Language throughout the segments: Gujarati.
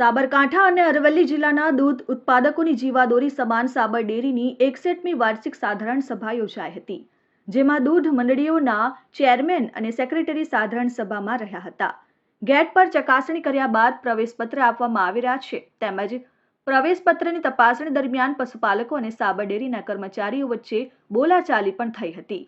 સાબરકાંઠા અને અરવલ્લી જિલ્લાના દૂધ ઉત્પાદકોની જીવાદોરી સમાન સાબર ડેરીની એકસઠમી વાર્ષિક સાધારણ સભા યોજાઈ હતી, જેમાં દૂધ મંડળીઓના ચેરમેન અને સેક્રેટરી સાધારણ સભામાં રહ્યા હતા. ગેટ પર ચકાસણી કર્યા બાદ પ્રવેશપત્ર આપવામાં આવી રહ્યા છે, તેમજ પ્રવેશપત્રની તપાસણી દરમિયાન પશુપાલકો અને સાબર ડેરીના કર્મચારીઓ વચ્ચે બોલાચાલી પણ થઈ હતી.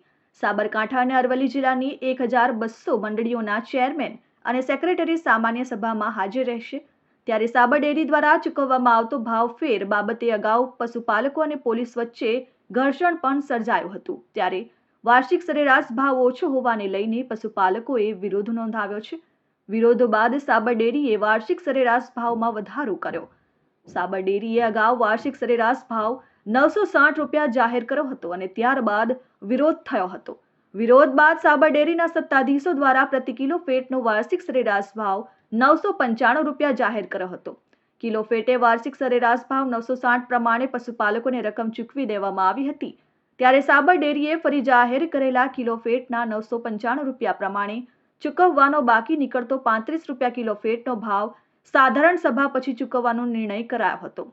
સાબરકાંઠા અને અરવલ્લી જિલ્લાની એક હજાર બસો મંડળીઓના ચેરમેન અને સેક્રેટરી સામાન્ય સભામાં હાજર રહેશે ત્યારે સાબર ડેરી દ્વારા ચૂકવવામાં આવતો ભાવ ફેર બાબતે અગાઉ પશુપાલકો અને પોલીસ વચ્ચે ઘર્ષણ પણ સર્જાયું હતું. ત્યારે વાર્ષિક સરેરાશ ભાવ ઓછો હોવાને લઈને પશુપાલકોએ વિરોધ નોંધાવ્યો છે. વિરોધ બાદ સાબર ડેરીએ વાર્ષિક સરેરાશ ભાવમાં વધારો કર્યો. સાબર ડેરીએ અગાઉ વાર્ષિક સરેરાશ ભાવ નવસો સાઠ રૂપિયા જાહેર કર્યો હતો અને ત્યારબાદ વિરોધ થયો હતો. વિરોધ બાદ સાબર ડેરીના સત્તાધીશો દ્વારા પ્રતિ કિલો ફેટનો વાર્ષિક સરેરાશ ભાવ નવસો પંચાણું રૂપિયા જાહેર કર્યો હતો. કિલો ફેટે વાર્ષિક સરેરાશ ભાવ નવસો સાઠ પ્રમાણે પશુપાલકોને રકમ ચૂકવી દેવામાં આવી હતી. ત્યારે સાબર ડેરીએ ફરી જાહેર કરેલા કિલો ફેટના નવસો પંચાણું રૂપિયા પ્રમાણે ચૂકવવાનો બાકી નીકળતો પાંત્રીસ રૂપિયા કિલો ફેટનો ભાવ સાધારણ સભા પછી ચૂકવવાનો નિર્ણય કરાયો હતો.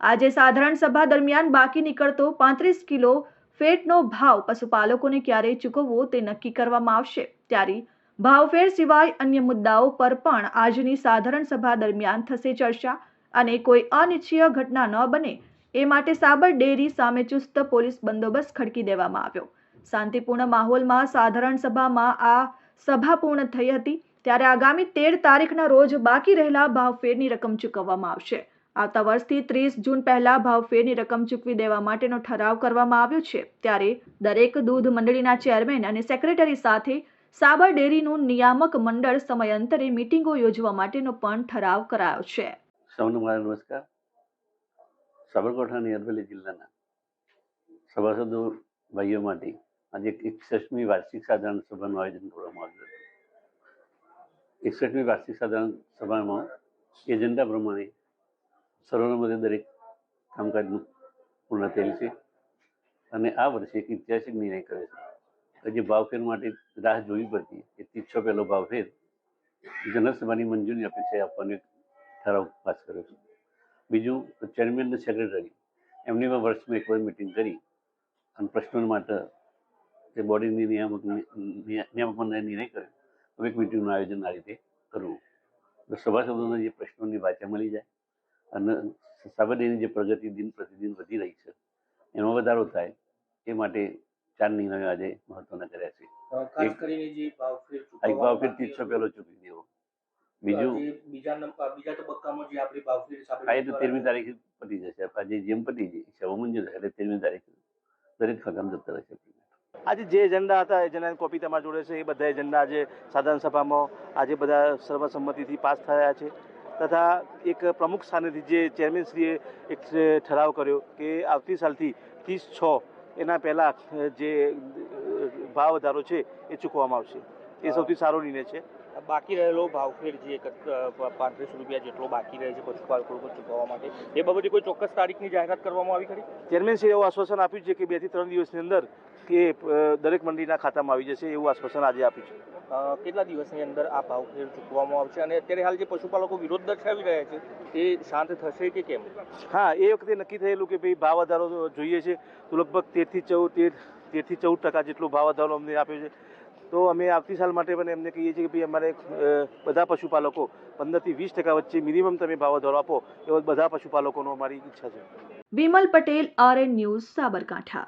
આજે સાધારણ સભા દરમિયાન બાકી નીકળતો પાંત્રીસ કિલો ફેટનો ભાવ પશુપાલકોને ક્યારે ચૂકવવો તે નક્કી કરવામાં આવશે. ત્યારે ભાવફેર સિવાય અન્ય મુદ્દાઓ પર પણ આજની સાધારણ સભા દરમિયાન થશે ચર્ચા અને કોઈ અનિચ્છીય ઘટના ન બને એ માટે સાબર ડેરી સામે ચુસ્ત પોલીસ બંદોબસ્ત ખડકી દેવામાં આવ્યો. શાંતિપૂર્ણ માહોલમાં સાધારણ સભામાં આ સભા પૂર્ણ થઈ હતી ત્યારે આગામી તેર તારીખના રોજ બાકી રહેલા ભાવફેરની રકમ ચૂકવવામાં આવશે. આવતા વર્ષથી ત્રીસ જૂન પહેલા ભાવફેરની રકમ ચૂકવી દેવા માટેનો ઠરાવ કરવામાં આવ્યો છે. ત્યારે દરેક દૂધ મંડળીના ચેરમેન અને સેક્રેટરી સાથે સાબર ડેરીનું નિયામક મંડળ સમયાંતરે મિટિંગો યોજવા માટેનો પણ ઠરાવ કરાયો છે. સૌને મારા નમસ્કાર. સાબરકાંઠાની અરવલ્લી જિલ્લાના સભાસદો ભાઈઓ માટે આજે એકસઠમી વાર્ષિક સાધારણ સભાનું આયોજન કરવામાં આવ્યું હતું. એકસઠમી વાર્ષિક સાધારણ સભામાં એજન્ડા પ્રમાણે સર્વનમતે દરેક કામકાજનું પૂર્ણ થયેલ છે અને આ વર્ષે એક ઐતિહાસિક નિર્ણય કરે છે. જે ભાવફેર માટે રાહ જોવી પડતી. એ તીક્ષો પહેલો ભાવફેર જનસભાની મંજૂરી અપેક્ષાએ આપવાનો ઠરાવ પાસ કર્યો છે. બીજું ચેરમેન અને સેક્રેટરી. એમની પણ વર્ષમાં એક વાર મિટિંગ કરી. અને પ્રશ્નો માટે તે બોડીની નિયામક નિયામક મંડળે નિર્ણય કર્યો. હવે એક મિટિંગનું આયોજન આ રીતે કરવું. તો સભાસદોને જે પ્રશ્નોની વાચા મળી જાય અને સાબરડીની જે પ્રગતિ દિન પ્રતિદિન વધી રહી છે, એમાં વધારો થાય એ માટે ચાર નિર્ણયો આજે મહત્વના કર્યા છે. એક- ભાવફેર ભાવ ફેર ત્રીસો પેલો ચૂકી દેવો બીજું? બીજા બીજા તબક્કામાં જે આપણી ભાવફેર તેરમી તારીખે પતી જશે. આજે જેમ પતી જાય સેવા મંજૂર એટલે તેરમી તારીખે દરેક ખતમ જતા રહેશે. આજે જે એજન્ડા હતા એજન્ડાની કોપી તમારી જોડે છે એ બધા એજન્ડા આજે સાધારણ સભામાં આજે બધા સર્વસંમતિથી પાસ થયા છે. તથા એક પ્રમુખ સ્થાનેથી જે ચેરમેનશ્રીએ એક ઠરાવ કર્યો કે આવતી સાલથી ત્રીસ છ એના પહેલાં જે ભાવ વધારો છે એ ચૂકવવામાં આવશે. એ સૌથી સારો નિર્ણય છે. બાકી રહેલો ભાવફેર જે પાંત્રીસ રૂપિયા જેટલો બાકી રહે છે પશુપાલકો લોકો ચૂકવવા માટે. એ બાબતે કોઈ ચોક્કસ તારીખની જાહેરાત કરવામાં આવી ખરી? ચેરમેનશ્રીએ એવું આશ્વાસન આપ્યું છે કે બેથી ત્રણ દિવસની અંદર કે દરેક મંડળીના ખાતામાં આવી જશે એવું આશ્વાસન આજે આપ્યું છે. કેટલા દિવસની અંદર આ ભાવફેર ચૂકવવામાં આવશે? અને અત્યારે હાલ જે પશુપાલકો વિરોધ દર્શાવી રહ્યા છે એ શાંત થશે કે કેમ? હા એ વખતે નક્કી થયેલું કે ભાઈ ભાવ વધારો જોઈએ છે તો લગભગ તેરથી ચૌદ તેર તેરથી ચૌદ ટકા જેટલો ભાવ વધારો અમને આપ્યો છે. તો અમે આવતી સાલ માટે પણ એમને કહીએ છીએ કે ભાઈ અમારે બધા પશુપાલકો પંદરથી વીસ ટકા વચ્ચે મિનિમમ તમે ભાવ વધારો આપો એવો બધા પશુપાલકોનો અમારી ઈચ્છા છે. Vimal Patel R N news, Sabarkantha.